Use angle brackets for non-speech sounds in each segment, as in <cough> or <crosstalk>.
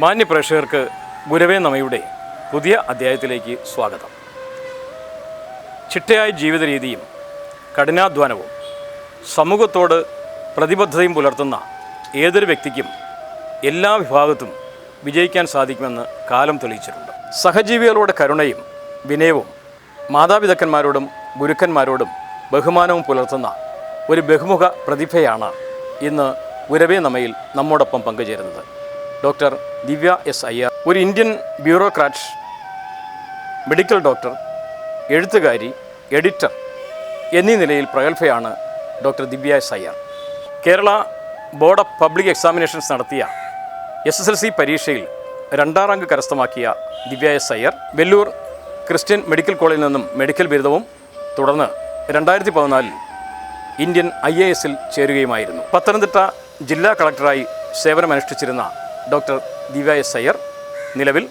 മാന്യ പ്രേക്ഷകർക്ക് ഗുരവേ നമയുടെ പുതിയ അധ്യായത്തിലേക്ക് സ്വാഗതം. ചിട്ടയായ ജീവിത രീതിയും കഠിനാധ്വാനവും സമൂഹത്തോട് പ്രതിബദ്ധതയും പുലർത്തുന്ന ഏതൊരു വ്യക്തിക്കും എല്ലാ വിഭാഗത്തും വിജയിക്കാൻ സാധിക്കുമെന്ന് കാലം തെളിയിച്ചിട്ടുണ്ട്. സഹജീവികളുടെ കരുണയും വിനയവും മാതാപിതാക്കന്മാരോടും ഗുരുക്കന്മാരോടും ബഹുമാനവും പുലർത്തുന്ന ഒരു ബഹുമുഖ പ്രതിഭയാണ് ഇന്ന് ഗുരവേ നമയിൽ നമ്മോടൊപ്പം പങ്കുചേരുന്നത്. ഡോക്ടർ ദിവ്യ എസ് അയ്യർ ഒരു ഇന്ത്യൻ ബ്യൂറോക്രാറ്റ് മെഡിക്കൽ ഡോക്ടർ എഴുത്തുകാരി എഡിറ്റർ എന്നീ നിലയിൽ പ്രഗത്ഭയാണ് doctor Divya S Iyer. Kerala board of public examinations നടത്തിയ എസ് എസ് എൽ സി പരീക്ഷയിൽ രണ്ടാം റാങ്ക് കരസ്ഥമാക്കിയ Divya S Iyer Vellore Christian medical കോളേജിൽ നിന്നും മെഡിക്കൽ ബിരുദവും തുടർന്ന് രണ്ടായിരത്തി പതിനാലിൽ ഇന്ത്യൻ ഐ എ എസിൽ ചേരുകയുമായിരുന്നു. പത്തനംതിട്ട ജില്ലാ കളക്ടറായി സേവനമനുഷ്ഠിച്ചിരുന്ന ഡോക്ടർ ദിവ്യ എസ് അയ്യർ നിലവിൽ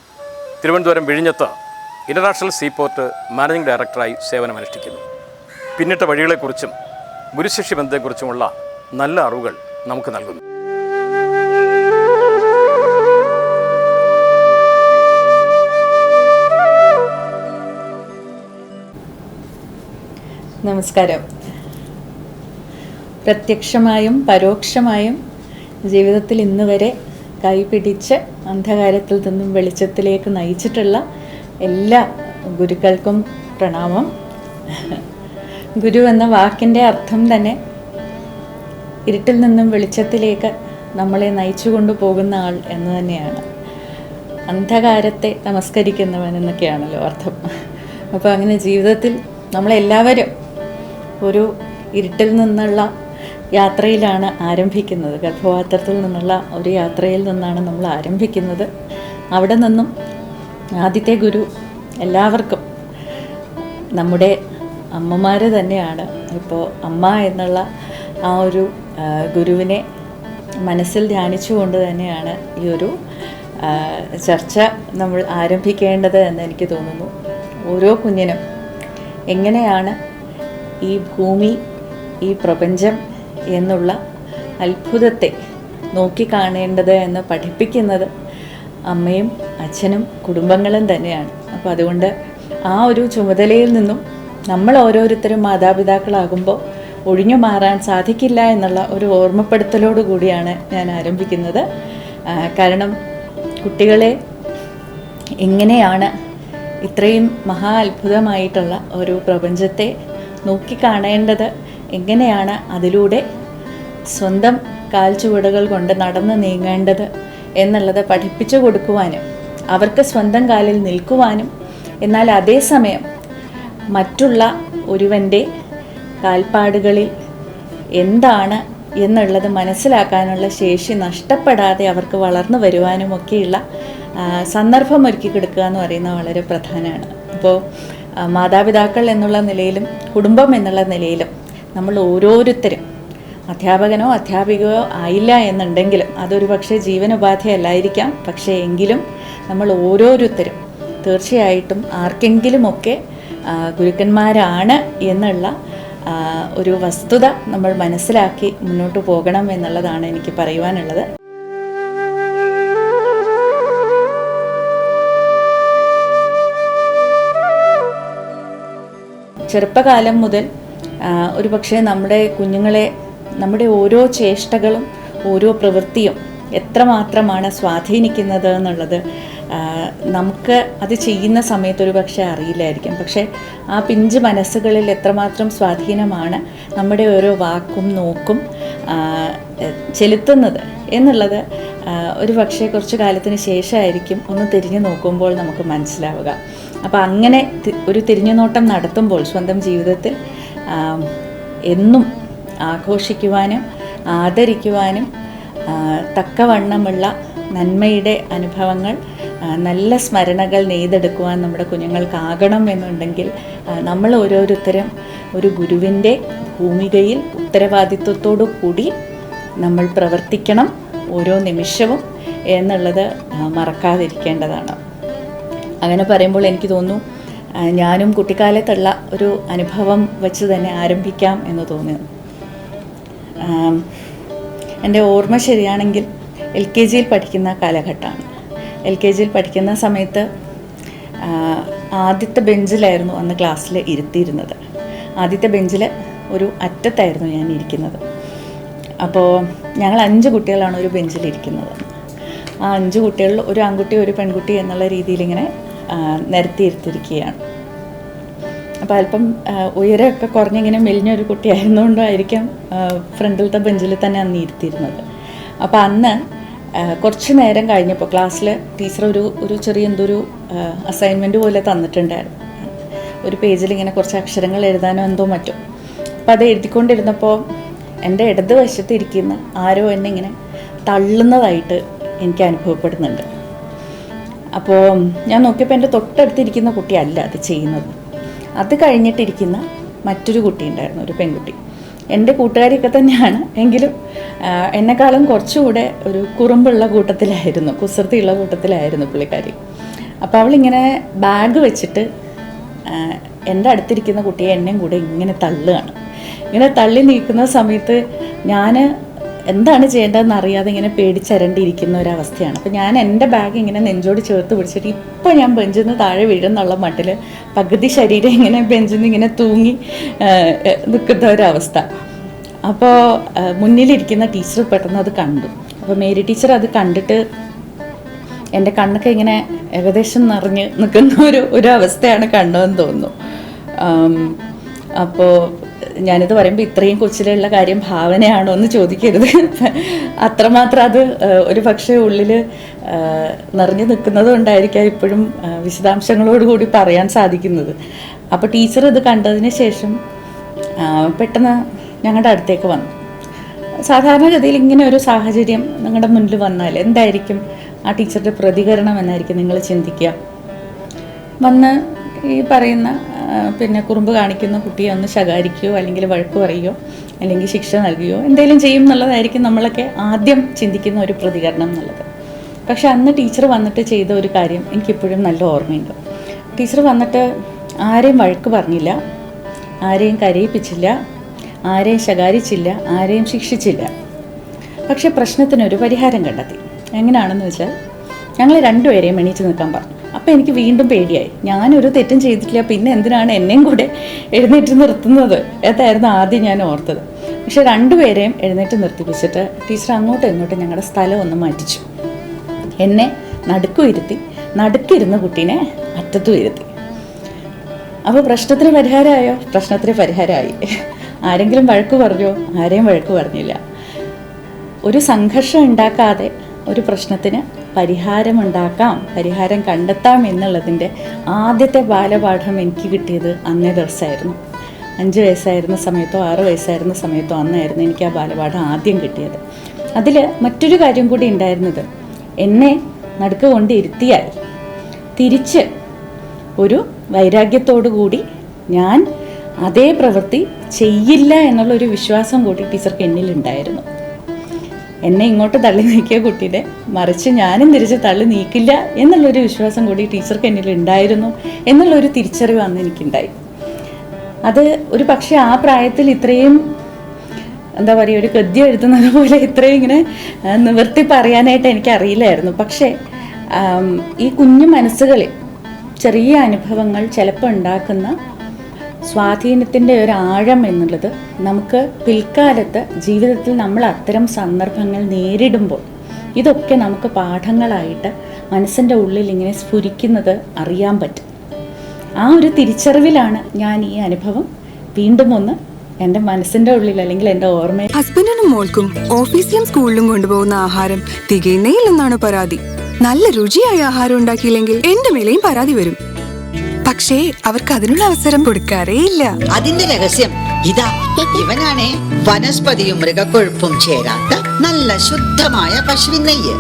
തിരുവനന്തപുരം വിഴിഞ്ഞത്ത് ഇന്റർനാഷണൽ സീപോർട്ട് മാനേജിംഗ് ഡയറക്ടറായി സേവനമനുഷ്ഠിക്കുന്നു. പിന്നിട്ട വഴികളെക്കുറിച്ചും ഗുരുശിഷ്യ ബന്ധത്തെക്കുറിച്ചുമുള്ള നല്ല അറിവുകൾ നമുക്ക് നൽകുന്നു. നമസ്കാരം. പ്രത്യക്ഷമായും പരോക്ഷമായും ജീവിതത്തിൽ ഇന്ന് വരെ കൈപിടിച്ച് അന്ധകാരത്തിൽ നിന്നും വെളിച്ചത്തിലേക്ക് നയിച്ചിട്ടുള്ള എല്ലാ ഗുരുക്കൾക്കും പ്രണാമം. ഗുരു എന്ന വാക്കിന്റെ അർത്ഥം തന്നെ ഇരുട്ടിൽ നിന്നും വെളിച്ചത്തിലേക്ക് നമ്മളെ നയിച്ചു കൊണ്ടുപോകുന്ന ആൾ എന്ന് തന്നെയാണ്. അന്ധകാരത്തെ നമസ്കരിക്കുന്നവൻ എന്നൊക്കെയാണല്ലോ അർത്ഥം. അപ്പോൾ അങ്ങനെ ജീവിതത്തിൽ നമ്മളെല്ലാവരും ഒരു ഇരുട്ടിൽ നിന്നുള്ള യാത്രയിലാണ് ആരംഭിക്കുന്നത്. ഗർഭപാത്രത്തിൽ നിന്നുള്ള ഒരു യാത്രയിൽ നിന്നാണ് നമ്മൾ ആരംഭിക്കുന്നത്. അവിടെ നിന്നും ആദ്യത്തെ ഗുരു എല്ലാവർക്കും നമ്മുടെ അമ്മമാർ തന്നെയാണ്. ഇപ്പോൾ അമ്മ എന്നുള്ള ആ ഒരു ഗുരുവിനെ മനസ്സിൽ ധ്യാനിച്ചുകൊണ്ട് തന്നെയാണ് ഈ ഒരു ചർച്ച നമ്മൾ ആരംഭിക്കേണ്ടത് എന്ന് എനിക്ക് തോന്നുന്നു. ഓരോ കുഞ്ഞിനും എങ്ങനെയാണ് ഈ ഭൂമി ഈ പ്രപഞ്ചം എന്നുള്ള അത്ഭുതത്തെ നോക്കിക്കാണേണ്ടത് എന്ന് പഠിപ്പിക്കുന്നത് അമ്മയും അച്ഛനും കുടുംബങ്ങളും തന്നെയാണ്. അപ്പോൾ അതുകൊണ്ട് ആ ഒരു ചുമതലയിൽ നിന്നും നമ്മൾ ഓരോരുത്തരും മാതാപിതാക്കളാകുമ്പോൾ ഒഴിഞ്ഞു മാറാൻ സാധിക്കില്ല എന്നുള്ള ഒരു ഓർമ്മപ്പെടുത്തലോട് കൂടിയാണ് ഞാൻ ആരംഭിക്കുന്നത്. കാരണം കുട്ടികളെ എങ്ങനെയാണ് ഇത്രയും മഹാ അത്ഭുതമായിട്ടുള്ള ഒരു പ്രപഞ്ചത്തെ നോക്കിക്കാണേണ്ടത് എങ്ങനെയാണ് അതിലൂടെ സ്വന്തം കാൽച്ചുവടുകൾ കൊണ്ട് നടന്ന് നീങ്ങേണ്ടത് എന്നുള്ളത് പഠിപ്പിച്ചു കൊടുക്കുവാനും അവർക്ക് സ്വന്തം കാലിൽ നിൽക്കുവാനും എന്നാൽ അതേസമയം മറ്റുള്ള ഒരുവന്റെ കാൽപ്പാടുകളിൽ എന്താണ് എന്നുള്ളത് മനസ്സിലാക്കാനുള്ള ശേഷി നഷ്ടപ്പെടാതെ അവർക്ക് വളർന്നു വരുവാനുമൊക്കെയുള്ള സന്ദർഭം ഒരുക്കി കൊടുക്കുക എന്ന് പറയുന്നത് വളരെ പ്രധാനമാണ്. അപ്പോൾ മാതാപിതാക്കൾ എന്നുള്ള നിലയിലും കുടുംബം എന്നുള്ള നിലയിലും നമ്മൾ ഓരോരുത്തരും അധ്യാപകനോ അധ്യാപികയോ ആയില്ല എന്നുണ്ടെങ്കിലും അതൊരു പക്ഷേ ജീവനോപാധിയല്ലായിരിക്കാം. പക്ഷേ എങ്കിലും നമ്മൾ ഓരോരുത്തരും തീർച്ചയായിട്ടും ആർക്കെങ്കിലുമൊക്കെ ഗുരുക്കന്മാരാണ് എന്നുള്ള ഒരു വസ്തുത നമ്മൾ മനസ്സിലാക്കി മുന്നോട്ട് പോകണം എന്നുള്ളതാണ് എനിക്ക് പറയുവാനുള്ളത്. ചെറുപ്പകാലം മുതൽ ഒരു പക്ഷേ നമ്മുടെ കുഞ്ഞുങ്ങളെ നമ്മുടെ ഓരോ ചേഷ്ടകളും ഓരോ പ്രവൃത്തിയും എത്രമാത്രമാണ് സ്വാധീനിക്കുന്നത് എന്നുള്ളത് നമുക്ക് അത് ചെയ്യുന്ന സമയത്ത് ഒരു പക്ഷേ അറിയില്ലായിരിക്കും. പക്ഷേ ആ പിഞ്ച് മനസ്സുകളിൽ എത്രമാത്രം സ്വാധീനമാണ് നമ്മുടെ ഓരോ വാക്കും നോക്കും ചെലുത്തുന്നത് എന്നുള്ളത് ഒരു പക്ഷേ കുറച്ച് കാലത്തിന് ശേഷമായിരിക്കും ഒന്ന് തിരിഞ്ഞു നോക്കുമ്പോൾ നമുക്ക് മനസ്സിലാവുക. അപ്പോൾ അങ്ങനെ ഒരു തിരിഞ്ഞുനോട്ടം നടത്തുമ്പോൾ സ്വന്തം ജീവിതത്തിൽ എന്നും ആഘോഷിക്കുവാനും ആദരിക്കുവാനും തക്കവണ്ണമുള്ള നന്മയുടെ അനുഭവങ്ങൾ നല്ല സ്മരണകൾ നെയ്തെടുക്കുവാൻ നമ്മുടെ കുഞ്ഞുങ്ങൾക്കാകണം എന്നുണ്ടെങ്കിൽ നമ്മൾ ഓരോരുത്തരും ഒരു ഗുരുവിന്റെ ഭൂമികയിൽ ഉത്തരവാദിത്വത്തോടു കൂടി നമ്മൾ പ്രവർത്തിക്കണം ഓരോ നിമിഷവും എന്നുള്ളത് മറക്കാതിരിക്കേണ്ടതാണ്. അങ്ങനെ പറയുമ്പോൾ എനിക്ക് തോന്നുന്നു ഞാനും കുട്ടിക്കാലത്തുള്ള ഒരു അനുഭവം വെച്ച് തന്നെ ആരംഭിക്കാം എന്ന് തോന്നുന്നു. ആം, എന്റെ ഓർമ്മ ശരിയാണെങ്കിൽ എൽ കെ ജിയിൽ പഠിക്കുന്ന കാലഘട്ടമാണ്. എൽ കെ ജിയിൽ പഠിക്കുന്ന സമയത്ത് ആദ്യത്തെ ബെഞ്ചിലായിരുന്നു അന്ന് ക്ലാസ്സിൽ ഇരുത്തിയിരുന്നത്. ആദ്യത്തെ ബെഞ്ചിൽ ഒരു അറ്റത്തായിരുന്നു ഞാൻ ഇരിക്കുന്നത്. അപ്പോൾ ഞങ്ങൾ അഞ്ച് കുട്ടികളാണ് ഒരു ബെഞ്ചിൽ ഇരിക്കുന്നത്. ആ അഞ്ച് കുട്ടികളിൽ ഒരു ആൺകുട്ടി ഒരു പെൺകുട്ടി എന്നുള്ള രീതിയിൽ ഇങ്ങനെ നിരത്തിയിരുത്തിയിരിക്കുകയാണ്. അപ്പോൾ അല്പം ഉയരമൊക്കെ കുറഞ്ഞിങ്ങനെ മെലിഞ്ഞൊരു കുട്ടിയായിരുന്നുകൊണ്ടായിരിക്കാം ഫ്രണ്ടിലത്തെ ബെഞ്ചിൽ തന്നെ അന്ന് ഇരുത്തിയിരുന്നത്. അപ്പോൾ അന്ന് കുറച്ച് നേരം കഴിഞ്ഞപ്പോൾ ക്ലാസ്സിൽ ടീച്ചർ ഒരു ഒരു ചെറിയ എന്തൊരു അസൈൻമെന്റ് പോലെ തന്നിട്ടുണ്ടായിരുന്നു. ഒരു പേജിൽ ഇങ്ങനെ കുറച്ച് അക്ഷരങ്ങൾ എഴുതാനോ എന്തോ മറ്റോ. അപ്പോൾ അത് എഴുതിക്കൊണ്ടിരുന്നപ്പോൾ എന്റെ ഇടതുവശത്ത് ഇരിക്കുന്ന ആരോ എന്നെ ഇങ്ങനെ തള്ളുന്നതായിട്ട് എനിക്ക് അനുഭവപ്പെടുന്നുണ്ട്. അപ്പോൾ ഞാൻ നോക്കിയപ്പോൾ എന്റെ തൊട്ടടുത്തിരിക്കുന്ന കുട്ടിയല്ല അത് ചെയ്യുന്നത്. അത് കഴിഞ്ഞിട്ടിരിക്കുന്ന മറ്റൊരു കുട്ടി ഉണ്ടായിരുന്നു ഒരു പെൺകുട്ടി. എന്റെ കൂട്ടുകാരിയൊക്കെ തന്നെയാണ് എങ്കിലും എന്നെക്കാളും കുറച്ചുകൂടെ ഒരു കുറുമ്പുള്ള കൂട്ടത്തിലായിരുന്നു കുസൃതിയുള്ള കൂട്ടത്തിലായിരുന്നു പുള്ളിക്കാരി. അപ്പോൾ അവളിങ്ങനെ ബാഗ് വെച്ചിട്ട് എന്റെ അടുത്തിരിക്കുന്ന കുട്ടിയെ എന്നെയും കൂടെ ഇങ്ങനെ തള്ളുകയാണ്. ഇങ്ങനെ തള്ളി നീക്കുന്ന സമയത്ത് ഞാൻ എന്താണ് ചെയ്യേണ്ടതെന്ന് അറിയാതെ ഇങ്ങനെ പേടിച്ചരണ്ടിരിക്കുന്ന ഒരവസ്ഥയാണ്. അപ്പോൾ ഞാൻ എന്റെ ബാഗ് ഇങ്ങനെ നെഞ്ചോട് ചേർത്ത് പിടിച്ചിട്ട് ഇപ്പോൾ ഞാൻ ബെഞ്ചിൽ നിന്ന് താഴെ വീഴുന്നുള്ള മട്ടിൽ പകുതി ശരീരം ഇങ്ങനെ ബെഞ്ചിൽ നിന്ന് ഇങ്ങനെ തൂങ്ങി നിൽക്കുന്ന ഒരവസ്ഥ. അപ്പോൾ മുന്നിലിരിക്കുന്ന ടീച്ചർ പെട്ടെന്ന് അത് കണ്ടു. അപ്പോൾ മേരി ടീച്ചർ അത് കണ്ടിട്ട് എന്റെ കണ്ണൊക്കെ ഇങ്ങനെ ഏകദേശം നിറഞ്ഞ് നിൽക്കുന്ന ഒരു ഒരു അവസ്ഥയാണ് കണ്ടതെന്ന് തോന്നുന്നു. അപ്പോൾ ഞാനിത് പറയുമ്പോൾ ഇത്രയും കൊച്ചിലുള്ള കാര്യം ഭാവനയാണോ എന്ന് ചോദിക്കരുത്. അത്രമാത്രം അത് ഒരു പക്ഷേ ഉള്ളിൽ നിറഞ്ഞു നിൽക്കുന്നത് കൊണ്ടായിരിക്കാം ഇപ്പോഴും വിശദാംശങ്ങളോടുകൂടി പറയാൻ സാധിക്കുന്നത്. അപ്പോൾ ടീച്ചർ ഇത് കണ്ടതിന് ശേഷം പെട്ടെന്ന് ഞങ്ങളുടെ അടുത്തേക്ക് വന്നു. സാധാരണഗതിയിൽ ഇങ്ങനെ ഒരു സാഹചര്യം നിങ്ങളുടെ മുന്നിൽ വന്നാൽ എന്തായിരിക്കും ആ ടീച്ചറുടെ പ്രതികരണം എന്നായിരിക്കും നിങ്ങൾ ചിന്തിക്കുക? വന്ന് ഈ പറയുന്ന പിന്നെ കുറുമ്പ് കാണിക്കുന്ന കുട്ടിയെ ഒന്ന് ശകാരിക്കുകയോ അല്ലെങ്കിൽ വഴക്ക് പറയുകയോ അല്ലെങ്കിൽ ശിക്ഷ നൽകുകയോ എന്തെങ്കിലും ചെയ്യും എന്നുള്ളതായിരിക്കും നമ്മളൊക്കെ ആദ്യം ചിന്തിക്കുന്ന ഒരു പ്രതികരണം എന്നുള്ളത്. പക്ഷെ അന്ന് ടീച്ചർ വന്നിട്ട് ചെയ്ത ഒരു കാര്യം എനിക്കിപ്പോഴും നല്ല ഓർമ്മയുണ്ട്. ടീച്ചർ വന്നിട്ട് ആരെയും വഴക്ക് പറഞ്ഞില്ല ആരെയും കരയിപ്പിച്ചില്ല ആരെയും ശകാരിച്ചില്ല ആരെയും ശിക്ഷിച്ചില്ല. പക്ഷേ പ്രശ്നത്തിനൊരു പരിഹാരം കണ്ടെത്തി. എങ്ങനെയാണെന്ന് വെച്ചാൽ ഞങ്ങൾ രണ്ടുപേരെയും എണീറ്റ് നിൽക്കാൻ പറഞ്ഞു. അപ്പോൾ എനിക്ക് വീണ്ടും പേടിയായി. ഞാനൊരു തെറ്റും ചെയ്തിട്ടില്ല. പിന്നെ എന്തിനാണ് എന്നെയും കൂടെ എഴുന്നേറ്റ് നിർത്തുന്നത്? അതായിരുന്നു ആദ്യം ഞാൻ ഓർത്തത്. പക്ഷെ രണ്ടുപേരെയും എഴുന്നേറ്റ് നിർത്തിപ്പിച്ചിട്ട് ടീച്ചർ അങ്ങോട്ടും ഇങ്ങോട്ടും ഞങ്ങളുടെ സ്ഥലം ഒന്ന് മാറ്റിച്ചു. എന്നെ നടുക്കുയിരുത്തി നടുക്കിരുന്ന കുട്ടീനെ അറ്റത്തും ഇരുത്തി. അപ്പോൾ പ്രശ്നത്തിന് പരിഹാരമായോ? പ്രശ്നത്തിന് പരിഹാരമായി. ആരെങ്കിലും വഴക്ക് പറഞ്ഞോ? ആരെയും വഴക്ക് പറഞ്ഞില്ല. ഒരു സംഘർഷം ഉണ്ടാക്കാതെ ഒരു പ്രശ്നത്തിന് പരിഹാരമുണ്ടാക്കാം പരിഹാരം കണ്ടെത്താം എന്നുള്ളതിന്റെ ആദ്യത്തെ ബാലപാഠം എനിക്ക് കിട്ടിയത് അന്നേ ദിവസമായിരുന്നു. അഞ്ച് വയസ്സായിരുന്ന സമയത്തോ ആറ് വയസ്സായിരുന്ന സമയത്തോ അന്നായിരുന്നു എനിക്ക് ആ ബാലപാഠം ആദ്യം കിട്ടിയത്. അതിൽ മറ്റൊരു കാര്യം കൂടി ഉണ്ടായിരുന്നത്. എന്നെ നടുക്ക് കൊണ്ട് ഇരുത്തിയാൽ തിരിച്ച് ഒരു വൈരാഗ്യത്തോടു കൂടി ഞാൻ അതേ പ്രവൃത്തി ചെയ്യില്ല എന്നുള്ളൊരു വിശ്വാസം കൂടി ടീച്ചർക്ക് എന്നിലുണ്ടായിരുന്നു. എന്നെ ഇങ്ങോട്ട് തള്ളി നീക്കിയ കുട്ടീനെ മറിച്ച് ഞാനും തിരിച്ച് തള്ളി നീക്കില്ല എന്നുള്ളൊരു വിശ്വാസം കൂടി ടീച്ചർക്ക് എന്നിൽ ഉണ്ടായിരുന്നു എന്നുള്ളൊരു തിരിച്ചറിവ് അന്ന് എനിക്കുണ്ടായി. അത് ഒരു പക്ഷേ ആ പ്രായത്തിൽ ഇത്രയും എന്താ പറയുക ഒരു ഗദ്യം എഴുതുന്നത് പോലെ ഇത്രയും ഇങ്ങനെ നിവർത്തി പറയാനായിട്ട് എനിക്കറിയില്ലായിരുന്നു. പക്ഷേ ഈ കുഞ്ഞു മനസ്സുകളിൽ ചെറിയ അനുഭവങ്ങൾ ചിലപ്പോൾ ഉണ്ടാക്കുന്ന സ്വാധീനത്തിന്റെ ഒരു ആഴം എന്നുള്ളത് നമുക്ക് പിൽക്കാലത്ത് ജീവിതത്തിൽ നമ്മൾ അത്തരം സന്ദർഭങ്ങൾ നേരിടുമ്പോൾ ഇതൊക്കെ നമുക്ക് പാഠങ്ങളായിട്ട് മനസ്സിന്റെ ഉള്ളിൽ ഇങ്ങനെ സ്ഫുരിക്കുന്നത് അറിയാൻ പറ്റും. ആ ഒരു തിരിച്ചറിവിലാണ് ഞാൻ ഈ അനുഭവം വീണ്ടും ഒന്ന് എന്റെ മനസ്സിന്റെ ഉള്ളിൽ അല്ലെങ്കിൽ എന്റെ ഓർമ്മയിൽ ഹസ്ബൻഡിനും മോൾക്കും ഓഫീസിലും സ്കൂളിലും കൊണ്ടുപോകുന്ന ആഹാരം തികയുന്നേയില്ലെന്നാണ് പരാതി. നല്ല രുചിയായ ആഹാരം ഉണ്ടാക്കിയില്ലെങ്കിൽ എന്റെ മേലെയും പരാതി വരും. പക്ഷേ അവർക്ക് അതിനുള്ള അവസരം കൊടുക്കാറേ ഇല്ല. അതിന്റെ രഹസ്യം ഇതാ ഇവനാണേ വനസ്പതിയും മൃഗക്കൊഴുപ്പും ചേരാത്ത നല്ല ശുദ്ധമായ പശുവിൻ നെയ്യ്.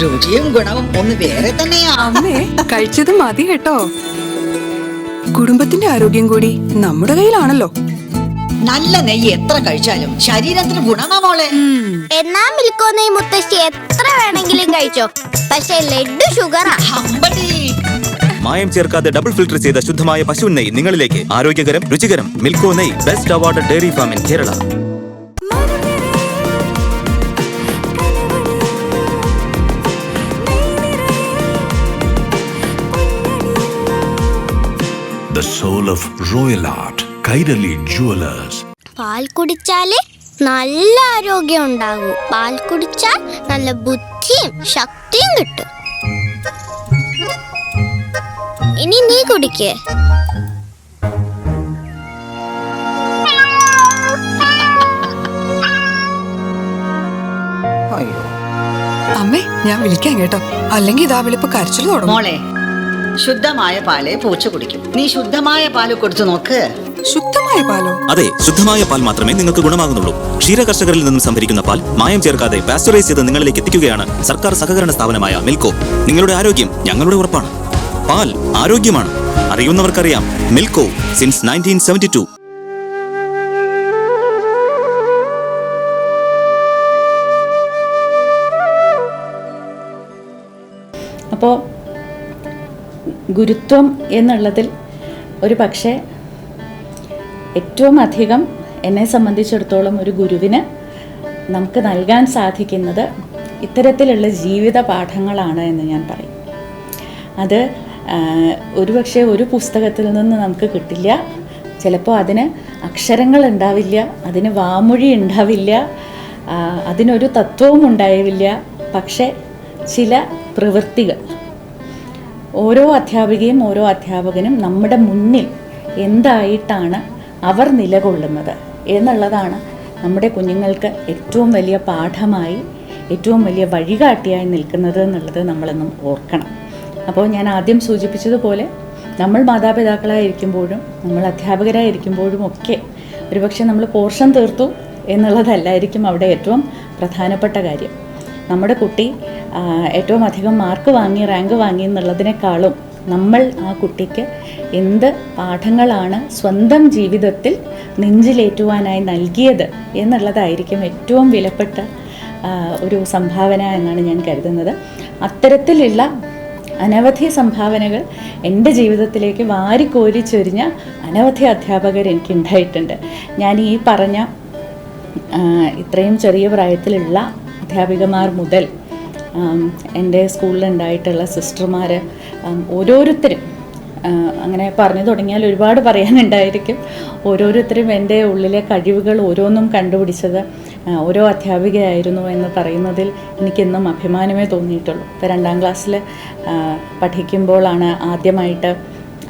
രുചിയും ഗുണവും ഒന്ന് വേറെ തന്നെയാ. അമ്മേ കഴിച്ചത് മതി കേട്ടോ. കുടുംബത്തിന്റെ ആരോഗ്യം കൂടി നമ്മുടെ കയ്യിലാണല്ലോ. നല്ല നെയ്യ് എത്ര കഴിച്ചാലും ശരീരത്തിന് ഗുണമാ മോളെ. എന്നാ മിൽക്കോന്ന് ഈ മുത്തശ്ശി എത്ര വേണമെങ്കിലും കഴിച്ചോ. പക്ഷെ ലഡു ഷുഗറാ. ഹമ്പടി മായം ചേർക്കാതെ ഡബിൾ ഫിൽട്ടർ ചെയ്ത ശുദ്ധമായ പശു നെയ് നിങ്ങളിലേക്ക്. ആരോഗ്യകരം രുചികരം മിൽക്കോ നെയ് best award dairy farm in Kerala The soul of royal art, Kairali Jewelers. പാൽ കുടിച്ചാലേ നല്ല ആരോഗ്യം ഉണ്ടാകും. പാൽ കുടിച്ചാൽ നല്ല ബുദ്ധിയും ശക്തിയും കിട്ടും. ഇനി നീ കുടിക്ക്. അമ്മേ ഞാൻ വിളിക്കാം കേട്ടോ. അല്ലെങ്കിൽ ഇതാ വിളിപ്പ് കരച്ചിൽ തുടങ്ങും. മോളെ ശുദ്ധമായ പാലേ പൂച്ച കുടിക്കും. നീ ശുദ്ധമായ പാൽ കൊടുത്തു നോക്ക്. ശുദ്ധമായ പാലോ? അതെ ശുദ്ധമായ പാൽ മാത്രമേ നിങ്ങൾക്ക് ഗുണമാകുന്നുള്ളൂ. ക്ഷീര കർഷകരിൽ നിന്നും സംഭരിക്കുന്ന പാൽ മായം ചേർക്കാതെ പാസ്ചറൈസ് ചെയ്ത് നിങ്ങളിലേക്ക് എത്തിക്കുകയാണ് സർക്കാർ സഹകരണ സ്ഥാപനമായ മിൽക്കോ. നിങ്ങളുടെ ആരോഗ്യം ഞങ്ങളുടെ ഉറപ്പാണ്. പാൽ ആരോഗ്യമാണ്. അറിയുന്നവർക്കറിയാം. Milco since nineteen seventy two അപ്പോൾ ഗുരുത്വം എന്നുള്ളതിൽ ഒരു പക്ഷേ ഏറ്റവും അധികം എന്നെ സംബന്ധിച്ചിടത്തോളം ഒരു ഗുരുവിന് നമുക്ക് നൽകാൻ സാധിക്കുന്നത് ഇത്തരത്തിലുള്ള ജീവിത പാഠങ്ങളാണ് എന്ന് ഞാൻ പറയും. അത് ഒരുപക്ഷെ ഒരു പുസ്തകത്തിൽ നിന്ന് നമുക്ക് കിട്ടില്ല. ചിലപ്പോൾ അതിന് അക്ഷരങ്ങൾ ഉണ്ടാവില്ല അതിന് വാമൊഴി ഉണ്ടാവില്ല അതിനൊരു തത്വവും ഉണ്ടായില്ല പക്ഷേ ചില പ്രവൃത്തികൾ ഓരോ അധ്യാപികയും ഓരോ അധ്യാപകനും നമ്മുടെ മുന്നിൽ എന്തായിട്ടാണ് അവർ നിലകൊള്ളുന്നത് എന്നുള്ളതാണ് നമ്മുടെ കുഞ്ഞുങ്ങൾക്ക് ഏറ്റവും വലിയ പാഠമായി ഏറ്റവും വലിയ വഴികാട്ടിയായി നിൽക്കുന്നത് എന്നുള്ളത് നമ്മളൊന്നും ഓർക്കണം. അപ്പോൾ ഞാൻ ആദ്യം സൂചിപ്പിച്ചതുപോലെ നമ്മൾ മാതാപിതാക്കളായിരിക്കുമ്പോഴും നമ്മൾ അധ്യാപകരായിരിക്കുമ്പോഴും ഒക്കെ ഒരുപക്ഷെ നമ്മൾ പോർഷൻ തീർത്തു എന്നുള്ളതല്ലായിരിക്കും അവിടെ ഏറ്റവും പ്രധാനപ്പെട്ട കാര്യം. നമ്മുടെ കുട്ടി ഏറ്റവും അധികം മാർക്ക് വാങ്ങി റാങ്ക് വാങ്ങി എന്നുള്ളതിനേക്കാളും നമ്മൾ ആ കുട്ടിക്ക് എന്ത് പാഠങ്ങളാണ് സ്വന്തം ജീവിതത്തിൽ നെഞ്ചിലേറ്റുവാനായി നൽകിയത് എന്നുള്ളതായിരിക്കും ഏറ്റവും വിലപ്പെട്ട ഒരു സംഭാവന എന്നാണ് ഞാൻ കരുതുന്നത്. അത്തരത്തിലുള്ള അനവധി സംഭാവനകൾ എന്റെ ജീവിതത്തിലേക്ക് വാരിക്കോരി ചൊരിഞ്ഞ അനവധി അധ്യാപകർ എനിക്കുണ്ടായിട്ടുണ്ട്. ഞാൻ ഈ പറഞ്ഞ ഇത്രയും ചെറിയ പ്രായത്തിലുള്ള അധ്യാപികമാർ മുതൽ എന്റെ സ്കൂളിലുണ്ടായിട്ടുള്ള സിസ്റ്റർമാർ ഓരോരുത്തരും അങ്ങനെ പറഞ്ഞു തുടങ്ങിയാൽ ഒരുപാട് പറയാനുണ്ടായിരിക്കും. ഓരോരുത്തരും എന്റെ ഉള്ളിലെ കഴിവുകൾ ഓരോന്നും കണ്ടുപിടിച്ചത് ഓരോ അധ്യാപികയായിരുന്നു എന്ന് പറയുന്നതിൽ എനിക്കെന്നും അഭിമാനമേ തോന്നിയിട്ടുള്ളൂ. ഇപ്പോൾ രണ്ടാം ക്ലാസ്സിൽ പഠിക്കുമ്പോഴാണ് ആദ്യമായിട്ട്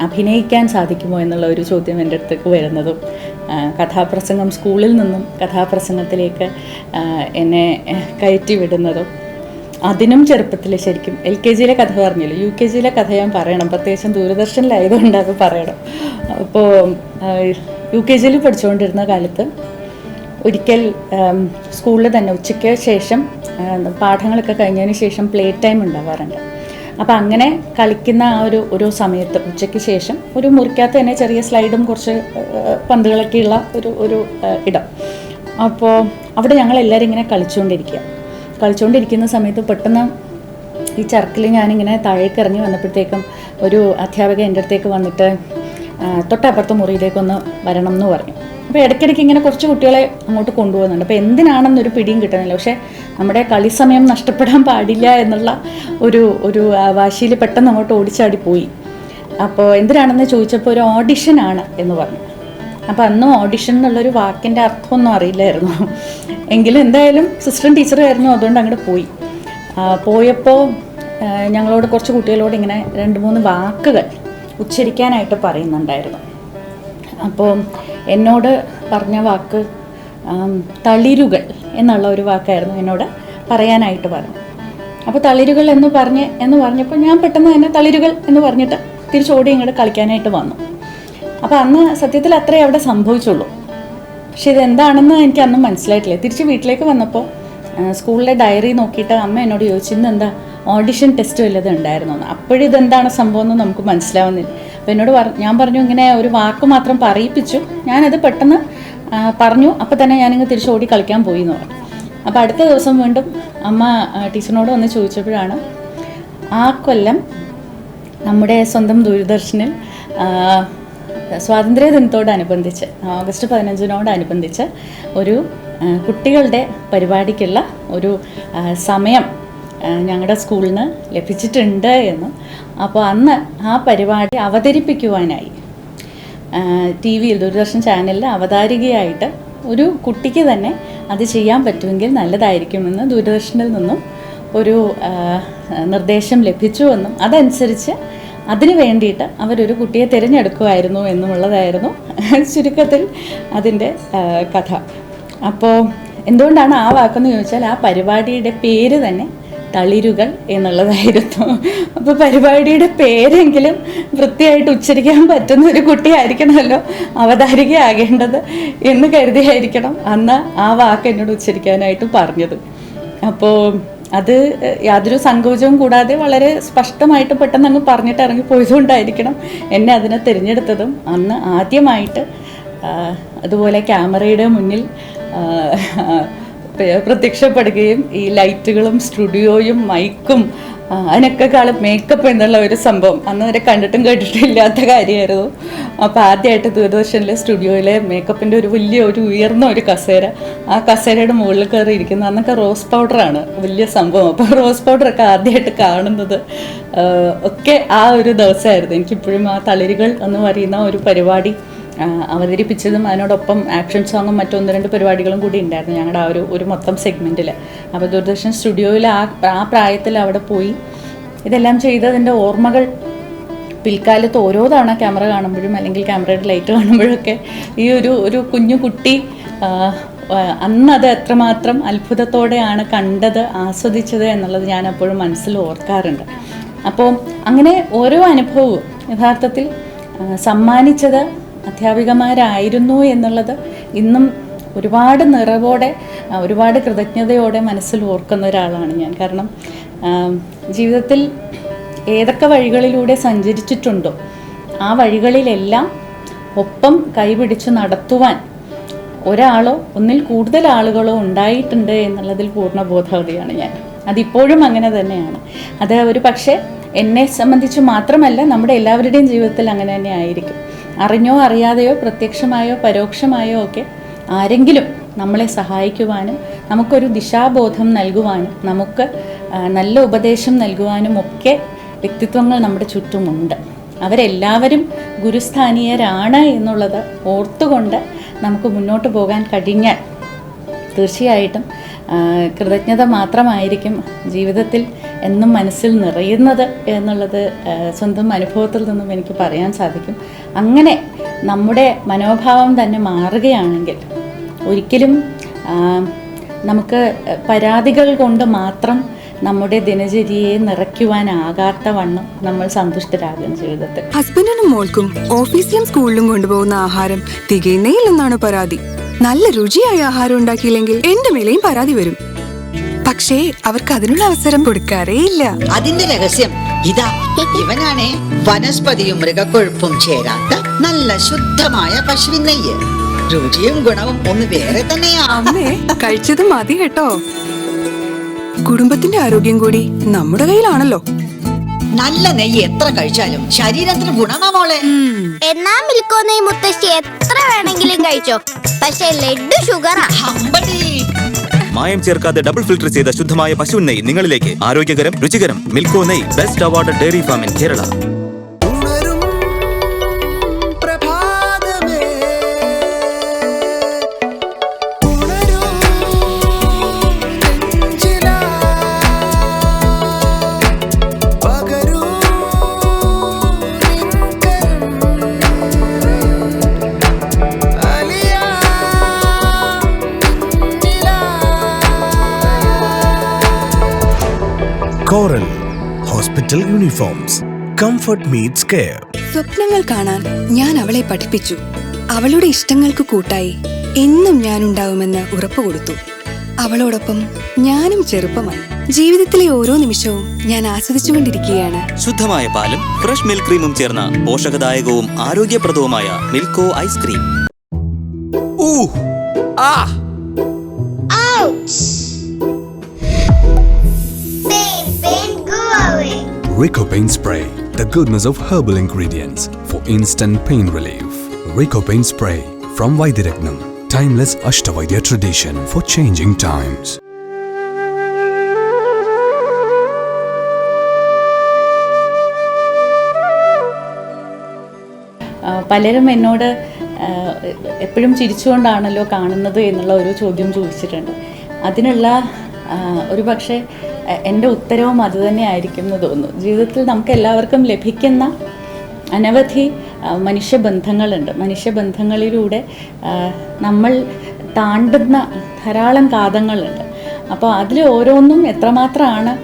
അഭിനയിക്കാൻ സാധിക്കുമോ എന്നുള്ള ഒരു ചോദ്യം എന്റെ അടുത്തേക്ക് വരുന്നതും കഥാപ്രസംഗം സ്കൂളിൽ നിന്നും കഥാപ്രസംഗത്തിലേക്ക് എന്നെ കയറ്റി വിടുന്നതും അതിനും ചെറുപ്പത്തിൽ ശരിക്കും എൽ കെ ജിയിലെ കഥ പറഞ്ഞല്ലോ? യു കെ ജിയിലെ കഥ ഞാൻ പറയണം. പ്രത്യേകിച്ചും ദൂരദർശനിലായതുകൊണ്ട് അത് പറയണം. അപ്പോൾ യു കെ ജിയിൽ പഠിച്ചുകൊണ്ടിരുന്ന കാലത്ത് ഒരിക്കൽ സ്കൂളിൽ തന്നെ ഉച്ചയ്ക്ക് ശേഷം പാഠങ്ങളൊക്കെ കഴിഞ്ഞതിന് ശേഷം പ്ലേ ടൈം ഉണ്ടാവാറുണ്ട്. അപ്പോൾ അങ്ങനെ കളിക്കുന്ന ആ ഒരു ഒരു സമയത്ത് ഉച്ചയ്ക്ക് ശേഷം ഒരു മുറിക്കകത്ത് തന്നെ ചെറിയ സ്ലൈഡും കുറച്ച് പന്തുകളൊക്കെയുള്ള ഒരു ഒരു ഇടം. അപ്പോൾ അവിടെ ഞങ്ങൾ എല്ലാവരും ഇങ്ങനെ കളിച്ചുകൊണ്ടിരിക്കുക കളിച്ചുകൊണ്ടിരിക്കുന്ന സമയത്ത് പെട്ടെന്ന് ഈ ചർക്കിൽ ഞാനിങ്ങനെ താഴേക്ക് ഇറങ്ങി വന്നപ്പോഴത്തേക്കും ഒരു അധ്യാപക എന്റെ അടുത്തേക്ക് വന്നിട്ട് തൊട്ടപ്പുറത്തെ മുറിയിലേക്കൊന്ന് വരണം എന്ന് പറഞ്ഞു. അപ്പോൾ ഇടയ്ക്കിടയ്ക്ക് ഇങ്ങനെ കുറച്ച് കുട്ടികളെ അങ്ങോട്ട് കൊണ്ടുപോകുന്നുണ്ട്. അപ്പോൾ എന്തിനാണെന്നൊരു പിടിയും കിട്ടുന്നില്ല. പക്ഷേ നമ്മുടെ കളി സമയം നഷ്ടപ്പെടാൻ പാടില്ല എന്നുള്ള ഒരു ഒരു വാശിയിൽ പെട്ടെന്ന് അങ്ങോട്ട് ഓടിച്ചാടി പോയി. അപ്പോൾ എന്തിനാണെന്ന് ചോദിച്ചപ്പോൾ ഒരു ഓഡിഷനാണ് എന്ന് പറഞ്ഞു. അപ്പോൾ അന്നും ഓഡിഷൻ എന്നുള്ളൊരു വാക്കിന്റെ അർത്ഥമൊന്നും അറിയില്ലായിരുന്നു. എങ്കിലും എന്തായാലും സിസ്റ്ററും ടീച്ചറായിരുന്നു അതുകൊണ്ട് അങ്ങോട്ട് പോയി. പോയപ്പോൾ ഞങ്ങളോട് കുറച്ച് കുട്ടികളോട് ഇങ്ങനെ രണ്ട് മൂന്ന് വാക്കുകൾ ഉച്ചരിക്കാനായിട്ട് പറയുന്നുണ്ടായിരുന്നു. അപ്പോൾ എന്നോട് പറഞ്ഞ വാക്ക് തളിരുകൾ എന്നുള്ള ഒരു വാക്കായിരുന്നു എന്നോട് പറയാനായിട്ട് പറഞ്ഞു. അപ്പോൾ തളിരുകൾ എന്ന് പറഞ്ഞ് എന്ന് പറഞ്ഞപ്പോൾ ഞാൻ പെട്ടെന്ന് തന്നെ തളിരുകൾ എന്ന് പറഞ്ഞിട്ട് തിരിച്ചോടി ഇങ്ങോട്ട് കളിക്കാനായിട്ട് വന്നു. അപ്പോൾ അന്ന് സത്യത്തിൽ അത്രേ അവിടെ സംഭവിച്ചുള്ളൂ. പക്ഷെ ഇതെന്താണെന്ന് എനിക്ക് അന്നും മനസ്സിലായിട്ടില്ല. തിരിച്ച് വീട്ടിലേക്ക് വന്നപ്പോൾ സ്കൂളിലെ ഡയറി നോക്കിയിട്ട് അമ്മ എന്നോട് ചോദിച്ചു എന്താ ഓഡിഷൻ ടെസ്റ്റ് വല്ലതും ഉണ്ടായിരുന്നു? അപ്പോഴിതെന്താണ് അപ്പോഴും സംഭവം എന്ന് നമുക്ക് മനസ്സിലാവുന്നില്ല. അപ്പോൾ എന്നോട് ഞാൻ പറഞ്ഞു ഇങ്ങനെ ഒരു വാക്ക് മാത്രം പറയിപ്പിച്ചു. ഞാനത് പെട്ടെന്ന് പറഞ്ഞു. അപ്പോൾ തന്നെ ഞാനിങ്ങ് തിരിച്ചു ഓടി കളിക്കാൻ പോയി എന്ന് പറഞ്ഞു. അപ്പോൾ അടുത്ത ദിവസം വീണ്ടും അമ്മ ടീച്ചറിനോട് വന്ന് ചോദിച്ചപ്പോഴാണ് ആ കൊല്ലം നമ്മുടെ സ്വന്തം ദൂരദർശനിൽ സ്വാതന്ത്ര്യ ദിനത്തോടനുബന്ധിച്ച് ഓഗസ്റ്റ് പതിനഞ്ചിനോടനുബന്ധിച്ച് ഒരു കുട്ടികളുടെ പരിപാടിക്കുള്ള ഒരു സമയം ഞങ്ങളുടെ സ്കൂളിൽ നിന്ന് ലഭിച്ചിട്ടുണ്ട് എന്നും. അപ്പോൾ അന്ന് ആ പരിപാടി അവതരിപ്പിക്കുവാനായി. ടി വിയിൽ ദൂരദർശൻ ചാനലിൽ അവതാരികയായിട്ട് ഒരു കുട്ടിക്ക് തന്നെ അത് ചെയ്യാൻ പറ്റുമെങ്കിൽ നല്ലതായിരിക്കുമെന്ന് ദൂരദർശനിൽ നിന്നും ഒരു നിർദ്ദേശം ലഭിച്ചുവെന്നും അതനുസരിച്ച് അതിന് വേണ്ടിയിട്ട് അവരൊരു കുട്ടിയെ തിരഞ്ഞെടുക്കുമായിരുന്നു എന്നുമുള്ളതായിരുന്നു <laughs> ചുരുക്കത്തിൽ അതിന്റെ കഥ. അപ്പോൾ എന്തുകൊണ്ടാണ് ആ വാക്കെന്ന് ചോദിച്ചാൽ ആ പരിപാടിയുടെ പേര് തന്നെ തളിരുകൾ എന്നുള്ളതായിരുന്നു. അപ്പോൾ പരിപാടിയുടെ പേരെങ്കിലും വൃത്തിയായിട്ട് ഉച്ചരിക്കാൻ പറ്റുന്ന ഒരു കുട്ടിയായിരിക്കണമല്ലോ അവതാരികയാകേണ്ടത് എന്ന് കരുതിയായിരിക്കണം അന്ന് ആ വാക്ക് എന്നോട് ഉച്ചരിക്കാനായിട്ട് പറഞ്ഞത്. അപ്പോൾ അത് യാതൊരു സങ്കോചവും കൂടാതെ വളരെ സ്പഷ്ടമായിട്ട് പെട്ടെന്ന് അങ്ങ് പറഞ്ഞിട്ട് ഇറങ്ങി പോയതുകൊണ്ടായിരിക്കണം എന്നെ അതിനെ തിരഞ്ഞെടുത്തതും. അന്ന് ആദ്യമായിട്ട് അതുപോലെ ക്യാമറയുടെ മുന്നിൽ പ്രത്യക്ഷപ്പെടുകയും ഈ ലൈറ്റുകളും സ്റ്റുഡിയോയും മൈക്കും അതിനൊക്കെ കാലം മേക്കപ്പ് എന്നുള്ള ഒരു സംഭവം അന്ന് വരെ കണ്ടിട്ടും കേട്ടിട്ടും ഇല്ലാത്ത കാര്യമായിരുന്നു. അപ്പോൾ ആദ്യമായിട്ട് ദൂരദർശനിലെ സ്റ്റുഡിയോയിലെ മേക്കപ്പിന്റെ ഒരു വലിയ ഒരു ഉയർന്ന ഒരു കസേര. ആ കസേരയുടെ മുകളിൽ കയറി ഇരിക്കുന്ന അന്നൊക്കെ റോസ് പൗഡറാണ് വലിയ സംഭവം. അപ്പോൾ റോസ് പൗഡറൊക്കെ ആദ്യമായിട്ട് കാണുന്നത് ഒക്കെ ആ ഒരു ദിവസമായിരുന്നു. എനിക്കിപ്പോഴും ആ തളിരുകൾ എന്ന് പറയുന്ന ഒരു പരിപാടി അവതരിപ്പിച്ചതും അതിനോടൊപ്പം ആക്ഷൻ സോങ്ങും മറ്റൊന്ന് രണ്ട് പരിപാടികളും കൂടി ഉണ്ടായിരുന്നു ഞങ്ങളുടെ ആ ഒരു ഒരു മൊത്തം സെഗ്മെന്റിൽ അപ്പോൾ ദൂരദർശൻ സ്റ്റുഡിയോയിൽ ആ ആ പ്രായത്തിൽ അവിടെ പോയി. ഇതെല്ലാം ചെയ്തതിന്റെ ഓർമ്മകൾ പിൽക്കാലത്ത് ഓരോ തവണ ക്യാമറ കാണുമ്പോഴും അല്ലെങ്കിൽ ക്യാമറയുടെ ലൈറ്റ് കാണുമ്പോഴൊക്കെ ഈ ഒരു ഒരു കുഞ്ഞു കുട്ടി അന്ന് അത് എത്രമാത്രം അത്ഭുതത്തോടെയാണ് കണ്ടത് ആസ്വദിച്ചത് എന്നുള്ളത് ഞാൻ അപ്പോഴും മനസ്സിൽ ഓർക്കാറുണ്ട്. അപ്പോൾ അങ്ങനെ ഓരോ അനുഭവവും യഥാർത്ഥത്തിൽ സമ്മാനിച്ചത് അധ്യാപികമാരായിരുന്നു എന്നുള്ളത് ഇന്നും ഒരുപാട് നിറവോടെ ഒരുപാട് കൃതജ്ഞതയോടെ മനസ്സിൽ ഓർക്കുന്ന ഒരാളാണ് ഞാൻ. കാരണം ജീവിതത്തിൽ ഏതൊക്കെ വഴികളിലൂടെ സഞ്ചരിച്ചിട്ടുണ്ടോ ആ വഴികളിലെല്ലാം ഒപ്പം കൈപിടിച്ച് നടത്തുവാൻ ഒരാളോ ഒന്നിൽ കൂടുതൽ ആളുകളോ ഉണ്ടായിട്ടുണ്ട് എന്നുള്ളതിൽ പൂർണ ബോധവതിയാണ് ഞാൻ. അതിപ്പോഴും അങ്ങനെ തന്നെയാണ്. അത് ഒരു പക്ഷേ എന്നെ സംബന്ധിച്ച് മാത്രമല്ല നമ്മുടെ എല്ലാവരുടെയും ജീവിതത്തിൽ അങ്ങനെ തന്നെ ആയിരിക്കും. അറിഞ്ഞോ അറിയാതെയോ പ്രത്യക്ഷമായോ പരോക്ഷമായോ ഒക്കെ ആരെങ്കിലും നമ്മളെ സഹായിക്കുവാനും നമുക്കൊരു ദിശാബോധം നൽകുവാനും നമുക്ക് നല്ല ഉപദേശം നൽകുവാനും ഒക്കെ വ്യക്തിത്വങ്ങൾ നമ്മുടെ ചുറ്റുമുണ്ട്. അവരെല്ലാവരും ഗുരുസ്ഥാനീയരാണ് എന്നുള്ളത് ഓർത്തുകൊണ്ട് നമുക്ക് മുന്നോട്ട് പോകാൻ കഴിഞ്ഞാൽ തീർച്ചയായിട്ടും കൃതജ്ഞത മാത്രമായിരിക്കും ജീവിതത്തിൽ എന്നും മനസ്സിൽ നിറയുന്നത് എന്നുള്ളത് സ്വന്തം അനുഭവത്തിൽ നിന്നും എനിക്ക് പറയാൻ സാധിക്കും. അങ്ങനെ നമ്മുടെ മനോഭാവം തന്നെ മാറുകയാണെങ്കിൽ ഒരിക്കലും നമുക്ക് പരാതികൾ കൊണ്ട് മാത്രം നമ്മുടെ ദിനചര്യയെ നിറയ്ക്കുവാനാകാത്ത വണ്ണം നമ്മൾ സന്തുഷ്ടരാകും ജീവിതത്തിൽ. ഹസ്ബൻഡിനും മോൾക്കും ഓഫീസിലും സ്കൂളിലും കൊണ്ടുപോകുന്ന ആഹാരം തികയുന്നേയില്ലെന്നാണ് പരാതി. നല്ല രുചിയായ ആഹാരം ഉണ്ടാക്കിയില്ലെങ്കിൽ എന്റെ മേലെയും പരാതി വരും. പക്ഷേ അവർക്ക് അതിനുള്ള അവസരം കൊടുക്കാറേ ഇല്ല. അതിന്റെ രഹസ്യം ഇതാ ഇവനാണേ വനസ്പതിയും മൃഗക്കൊഴുപ്പും ചേരാത്ത നല്ല ശുദ്ധമായ പശുവിൻ നെയ്യ്. രുചിയും ഗുണവും ഒന്ന് വേറെ തന്നെയാ. അമ്മേ കഴിച്ചത് മതി കേട്ടോ. കുടുംബത്തിന്റെ ആരോഗ്യം കൂടി നമ്മുടെ കയ്യിലാണല്ലോ. നല്ല നെയ്യ് എത്ര കഴിച്ചാലും ശരീരത്തിന് ഗുണമാ മോളെ. എന്നാ മിൽക്കോ നെയ് മുത്തശ്ശി എത്ര വേണമെങ്കിലും കഴിച്ചോ. പക്ഷെ ലഡു ഷുഗറാ. മായം ചേർക്കാതെ ഡബിൾ ഫിൽട്ടർ ചെയ്ത ശുദ്ധമായ പശു നെയ്യ് നിങ്ങളിലേക്ക്. ആരോഗ്യകരം രുചികരം മിൽക്കോ നെയ്യ് best award dairy farm in Kerala. Hospital comfort Comfort care care. സ്വപ്നങ്ങൾ കാണാൻ ഞാൻ അവളെ പഠിപ്പിച്ചു. അവളുടെ ഇഷ്ടങ്ങൾക്ക് കൂട്ടായി എന്നും ഞാൻ ഉണ്ടാവുമെന്ന് ഉറപ്പു കൊടുത്തു. അവളോടൊപ്പം ഞാനും ചെറുപ്പമായി. ജീവിതത്തിലെ ഓരോ നിമിഷവും ഞാൻ ആസ്വദിച്ചുകൊണ്ടിരിക്കുകയാണ്. ശുദ്ധമായ പാലും ഫ്രഷ് മിൽക്ക് ക്രീമും ചേർന്ന പോഷകദായകവും ആരോഗ്യപ്രദവുമായ മിൽക്കോ ഐസ്ക്രീം ഊ ആ. Pain, away. Ricopain Spray, the goodness of herbal ingredients for instant pain relief. Ricopain Spray from Vaidiregnam, timeless Ashtavaidya tradition for changing times. പലരും എന്നോട് എപ്പോഴും ചിരിച്ചുകൊണ്ടാണല്ലോ കാണുന്നത് എന്നുള്ള ഒരു ചോദ്യം ചോദിച്ചിട്ടുണ്ട് അതിനുള്ള ഒരു പക്ഷേ എന്റെ ഉത്തരവും അതുതന്നെ ആയിരിക്കും എന്ന് തോന്നുന്നു. ജീവിതത്തിൽ നമുക്ക് എല്ലാവർക്കും ലഭിക്കുന്ന അനവധി മനുഷ്യബന്ധങ്ങളുണ്ട്. മനുഷ്യബന്ധങ്ങളിലൂടെ നമ്മൾ താണ്ടുന്ന ധാരാളം കാതങ്ങളുണ്ട്. അപ്പോൾ അതിൽ ഓരോന്നും എത്രമാത്രമാണ്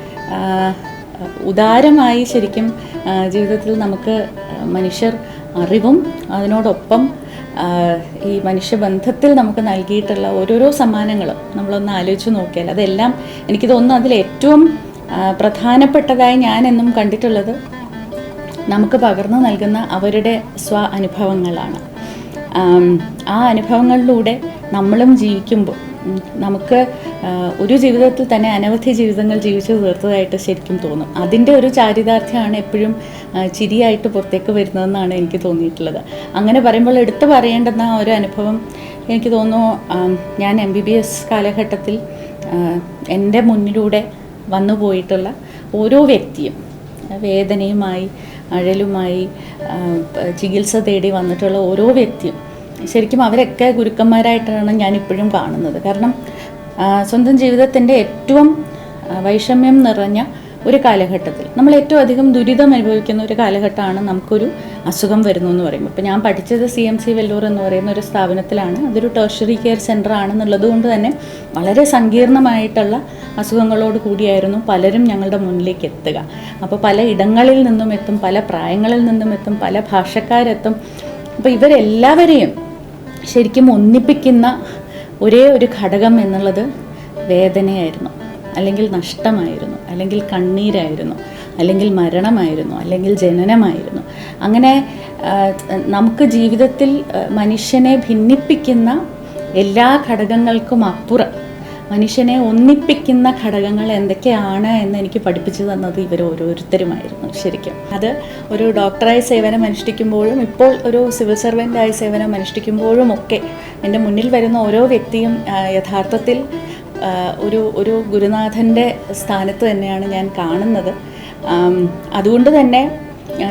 ഉദാരമായി ശരിക്കും ജീവിതത്തിൽ നമുക്ക് മനുഷ്യർ അറിവും അതിനോടൊപ്പം ഈ മനുഷ്യബന്ധത്തിൽ നമുക്ക് നൽകിയിട്ടുള്ള ഓരോരോ സമ്മാനങ്ങളും നമ്മളൊന്ന് ആലോചിച്ച് നോക്കിയാൽ അതെല്ലാം എനിക്ക് തോന്നുന്നു അതിൽ ഏറ്റവും പ്രധാനപ്പെട്ടതായി ഞാൻ എന്നും കണ്ടിട്ടുള്ളത് നമുക്ക് പകർന്നു നൽകുന്ന അവരുടെ സ്വ അനുഭവങ്ങളാണ്. ആ അനുഭവങ്ങളിലൂടെ നമ്മളും ജീവിക്കുമ്പോൾ നമുക്ക് ഒരു ജീവിതത്തിൽ തന്നെ അനവധി ജീവിതങ്ങൾ ജീവിച്ചു തീർത്തതായിട്ട് ശരിക്കും തോന്നും. അതിന്റെ ഒരു ചാരിതാർത്ഥ്യമാണ് എപ്പോഴും ചിരിയായിട്ട് പുറത്തേക്ക് വരുന്നതെന്നാണ് എനിക്ക് തോന്നിയിട്ടുള്ളത്. അങ്ങനെ പറയുമ്പോൾ എടുത്തു പറയേണ്ടുന്ന ഒരു അനുഭവം എനിക്ക് തോന്നുന്നു ഞാൻ എം ബി ബി എസ് കാലഘട്ടത്തിൽ എന്റെ മുന്നിലൂടെ വന്നു പോയിട്ടുള്ള ഓരോ വ്യക്തിയും വേദനയുമായി അഴലുമായി ചികിത്സ തേടി വന്നിട്ടുള്ള ഓരോ വ്യക്തിയും ശരിക്കും അവരൊക്കെ ഗുരുക്കന്മാരായിട്ടാണ് ഞാൻ ഇപ്പോഴും കാണുന്നത്. കാരണം സ്വന്തം ജീവിതത്തിന്റെ ഏറ്റവും വൈഷമ്യം നിറഞ്ഞ ഒരു കാലഘട്ടത്തിൽ നമ്മൾ ഏറ്റവും അധികം ദുരിതം അനുഭവിക്കുന്ന ഒരു കാലഘട്ടമാണ് നമുക്കൊരു അസുഖം വരുന്നു എന്ന് പറയുമ്പോൾ. ഇപ്പോൾ ഞാൻ പഠിച്ചത് സി എം സി വെല്ലൂർ എന്ന് പറയുന്ന ഒരു സ്ഥാപനത്തിലാണ്. അതൊരു ടേഴ്ഷറി കെയർ സെന്റർ ആണെന്നുള്ളത് കൊണ്ട് തന്നെ വളരെ സങ്കീർണമായിട്ടുള്ള അസുഖങ്ങളോട് കൂടിയായിരുന്നു പലരും ഞങ്ങളുടെ മുന്നിലേക്ക് എത്തുക. അപ്പോൾ പല ഇടങ്ങളിൽ നിന്നും എത്തും പല പ്രായങ്ങളിൽ നിന്നും എത്തും പല ഭാഷക്കാരെത്തും. അപ്പോൾ ഇവരെല്ലാവരെയും ശരിക്കും ഒന്നിപ്പിക്കുന്ന ഒരേ ഒരു ഘടകം എന്നുള്ളത് വേദനയായിരുന്നു. അല്ലെങ്കിൽ നഷ്ടമായിരുന്നു. അല്ലെങ്കിൽ കണ്ണീരായിരുന്നു. അല്ലെങ്കിൽ മരണമായിരുന്നു. അല്ലെങ്കിൽ ജനനമായിരുന്നു. അങ്ങനെ നമുക്ക് ജീവിതത്തിൽ മനുഷ്യനെ ഭിന്നിപ്പിക്കുന്ന എല്ലാ ഘടകങ്ങൾക്കും അപ്പുറം മനുഷ്യനെ ഒന്നിപ്പിക്കുന്ന ഘടകങ്ങൾ എന്തൊക്കെയാണ് എന്ന് എനിക്ക് പഠിപ്പിച്ചു തന്നത് ഇവർ ഓരോരുത്തരുമായിരുന്നു ശരിക്കും. അത് ഒരു ഡോക്ടറായി സേവനം അനുഷ്ഠിക്കുമ്പോഴും ഇപ്പോൾ ഒരു സിവിൽ സർവന്റായി സേവനം അനുഷ്ഠിക്കുമ്പോഴും ഒക്കെ എന്റെ മുന്നിൽ വരുന്ന ഓരോ വ്യക്തിയും യഥാർത്ഥത്തിൽ ഒരു ഒരു ഗുരുനാഥന്റെ സ്ഥാനത്ത് തന്നെയാണ് ഞാൻ കാണുന്നത്. അതുകൊണ്ട് തന്നെ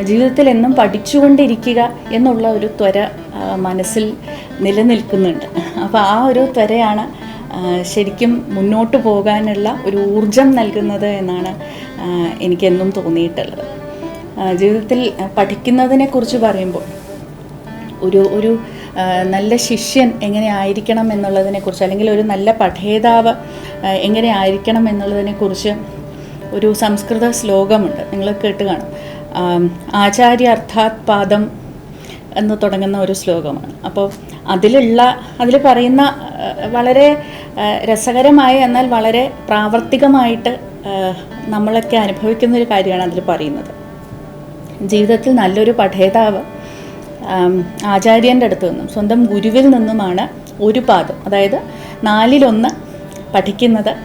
ജീവിതത്തിൽ എന്നും പഠിച്ചുകൊണ്ടിരിക്കുക എന്നുള്ള ഒരു ത്വര മനസ്സിൽ നിലനിൽക്കുന്നുണ്ട്. അപ്പോൾ ആ ഒരു ത്വരയാണ് ശരിക്കും മുന്നോട്ട് പോകാനുള്ള ഒരു ഊർജം നൽകുന്നത് എന്നാണ് എനിക്കെന്നും തോന്നിയിട്ടുള്ളത്. ജീവിതത്തിൽ പഠിക്കുന്നതിനെ കുറിച്ച് പറയുമ്പോൾ ഒരു ഒരു നല്ല ശിഷ്യൻ എങ്ങനെ ആയിരിക്കണം എന്നുള്ളതിനെക്കുറിച്ച് അല്ലെങ്കിൽ ഒരു നല്ല പഠേതാവ് എങ്ങനെ ആയിരിക്കണം എന്നുള്ളതിനെക്കുറിച്ച് ഒരു സംസ്കൃത ശ്ലോകമുണ്ട്. നിങ്ങൾ കേട്ട് കാണും. ആചാര്യ അർത്ഥാത് പാദം എന്ന് തുടങ്ങുന്ന ഒരു ശ്ലോകമാണ്. അപ്പോൾ അതിലുള്ള അതിൽ പറയുന്ന വളരെ രസകരമായ എന്നാൽ വളരെ പ്രാവർത്തികമായിട്ട് നമ്മളൊക്കെ അനുഭവിക്കുന്ന ഒരു കാര്യമാണ് അതിൽ പറയുന്നത്. ജീവിതത്തിൽ നല്ലൊരു പഠേതാവ് ആചാര്യന്റെ അടുത്തു നിന്നും സ്വന്തം ഗുരുവിൽ നിന്നുമാണ് ഒരു പാദം. അതായത് നാലിലൊന്ന് പഠിക്കുന്നത്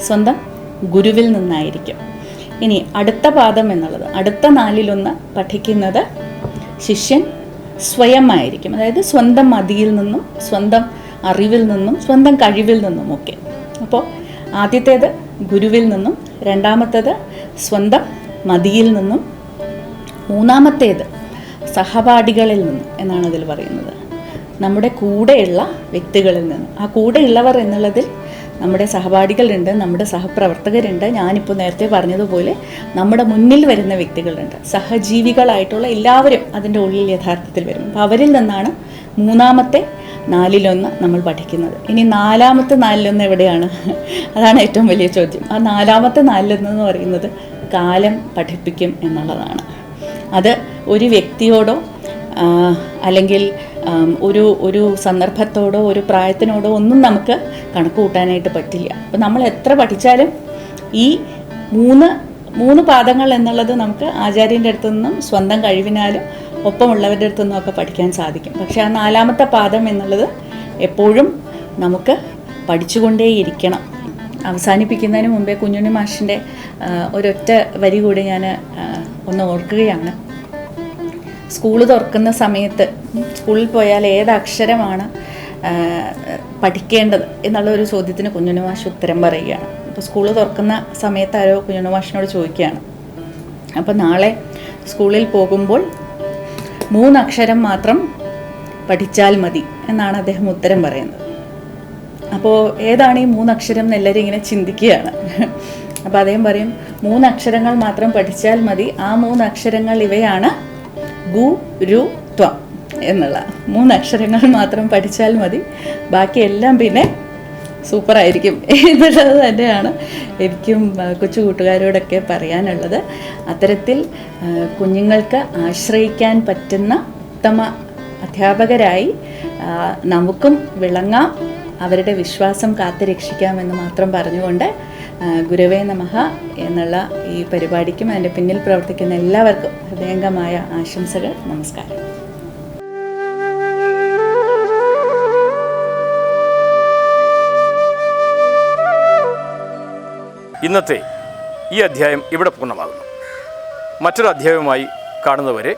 സ്വന്തം ഗുരുവിൽ നിന്നായിരിക്കും. ഇനി അടുത്ത പാദം എന്നുള്ളത് അടുത്ത നാലിലൊന്ന് പഠിക്കുന്നത് ശിഷ്യൻ സ്വയമായിരിക്കും. അതായത് സ്വന്തം മതിയിൽ നിന്നും സ്വന്തം അറിവിൽ നിന്നും സ്വന്തം കഴിവിൽ നിന്നും ഒക്കെ. അപ്പോൾ ആദ്യത്തേത് ഗുരുവിൽ നിന്നും രണ്ടാമത്തേത് സ്വന്തം മതിയിൽ നിന്നും മൂന്നാമത്തേത് സഹപാഠികളിൽ നിന്നും എന്നാണ് അതിൽ പറയുന്നത്. നമ്മുടെ കൂടെയുള്ള വ്യക്തികളിൽ നിന്നും. ആ കൂടെയുള്ളവർ എന്നുള്ളതിൽ നമ്മുടെ സഹപാഠികളുണ്ട് നമ്മുടെ സഹപ്രവർത്തകരുണ്ട്. ഞാനിപ്പോൾ നേരത്തെ പറഞ്ഞതുപോലെ നമ്മുടെ മുന്നിൽ വരുന്ന വ്യക്തികളുണ്ട്. സഹജീവികളായിട്ടുള്ള എല്ലാവരും അതിന്റെ ഉള്ളിൽ യഥാർത്ഥത്തിൽ വരും. അപ്പോൾ അവരിൽ നിന്നാണ് മൂന്നാമത്തെ നാലിലൊന്ന് നമ്മൾ പഠിക്കുന്നത്. ഇനി നാലാമത്തെ നാലിലൊന്ന് എവിടെയാണ്? അതാണ് ഏറ്റവും വലിയ ചോദ്യം. ആ നാലാമത്തെ നാലിലൊന്ന് എന്ന് പറയുന്നത് കാലം പഠിപ്പിക്കും എന്നുള്ളതാണ്. അത് ഒരു വ്യക്തിയോടോ അല്ലെങ്കിൽ ഒരു ഒരു സന്ദർഭത്തോടോ ഒരു പ്രായത്തിനോടോ ഒന്നും നമുക്ക് കണക്ക് കൂട്ടാനായിട്ട് പറ്റില്ല. അപ്പം നമ്മൾ എത്ര പഠിച്ചാലും ഈ മൂന്ന് മൂന്ന് പാദങ്ങൾ എന്നുള്ളത് നമുക്ക് ആചാര്യന്റെ അടുത്തു നിന്നും സ്വന്തം കഴിവിനാലും ഒപ്പമുള്ളവരുടെ അടുത്തു നിന്നൊക്കെ പഠിക്കാൻ സാധിക്കും. പക്ഷേ ആ നാലാമത്തെ പാദം എന്നുള്ളത് എപ്പോഴും നമുക്ക് പഠിച്ചുകൊണ്ടേയിരിക്കണം. അവസാനിപ്പിക്കുന്നതിന് മുമ്പേ കുഞ്ഞുണ്ണി മാഷിന്റെ ഒരൊറ്റ വരി കൂടി ഞാൻ ഒന്ന് ഓർക്കുകയാണ്. സ്കൂൾ തുറക്കുന്ന സമയത്ത് സ്കൂളിൽ പോയാൽ ഏത് അക്ഷരമാണ് പഠിക്കേണ്ടത് എന്നുള്ള ഒരു ചോദ്യത്തിന് കുഞ്ഞുണ്ണി മാഷ് ഉത്തരം പറയുകയാണ്. അപ്പോൾ സ്കൂൾ തുറക്കുന്ന സമയത്ത് ആരോ കുഞ്ഞുണ്ണി മാഷിനോട് ചോദിക്കുകയാണ്. അപ്പോൾ നാളെ സ്കൂളിൽ പോകുമ്പോൾ മൂന്നക്ഷരം മാത്രം പഠിച്ചാൽ മതി എന്നാണ് അദ്ദേഹം ഉത്തരം പറയുന്നത്. അപ്പോൾ ഏതാണ് ഈ മൂന്നക്ഷരം എന്ന് എല്ലാവരും ഇങ്ങനെ ചിന്തിക്കുകയാണ്. അപ്പോൾ അദ്ദേഹം പറയും മൂന്നക്ഷരങ്ങൾ മാത്രം പഠിച്ചാൽ മതി ആ മൂന്നക്ഷരങ്ങൾ ഇവയാണ് ഗു രു ത്വം എന്നുള്ള. മൂന്നക്ഷരങ്ങൾ മാത്രം പഠിച്ചാൽ മതി ബാക്കിയെല്ലാം പിന്നെ സൂപ്പറായിരിക്കും <laughs> എന്നുള്ളത് തന്നെയാണ് എനിക്കും കൊച്ചു കൂട്ടുകാരോടൊക്കെ പറയാനുള്ളത്. അത്തരത്തിൽ കുഞ്ഞുങ്ങൾക്ക് ആശ്രയിക്കാൻ പറ്റുന്ന ഉത്തമ അധ്യാപകരായി നമുക്കും വിളങ്ങാം അവരുടെ വിശ്വാസം കാത്തുരക്ഷിക്കാമെന്ന് മാത്രം പറഞ്ഞുകൊണ്ട് ഗുരുവേ നമഃ എന്നുള്ള ഈ പരിപാടിക്കും അതിന്റെ പിന്നിൽ പ്രവർത്തിക്കുന്ന എല്ലാവർക്കും ഹൃദയംഗമായ ആശംസകൾ നമസ്കാരം. ഇന്നത്തെ ഈ അധ്യായം ഇവിടെ പൂർണമാകുന്നു. മറ്റൊരു അധ്യായവുമായി കാണുന്നവരെ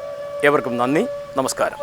ഏവർക്കും നന്ദി നമസ്കാരം.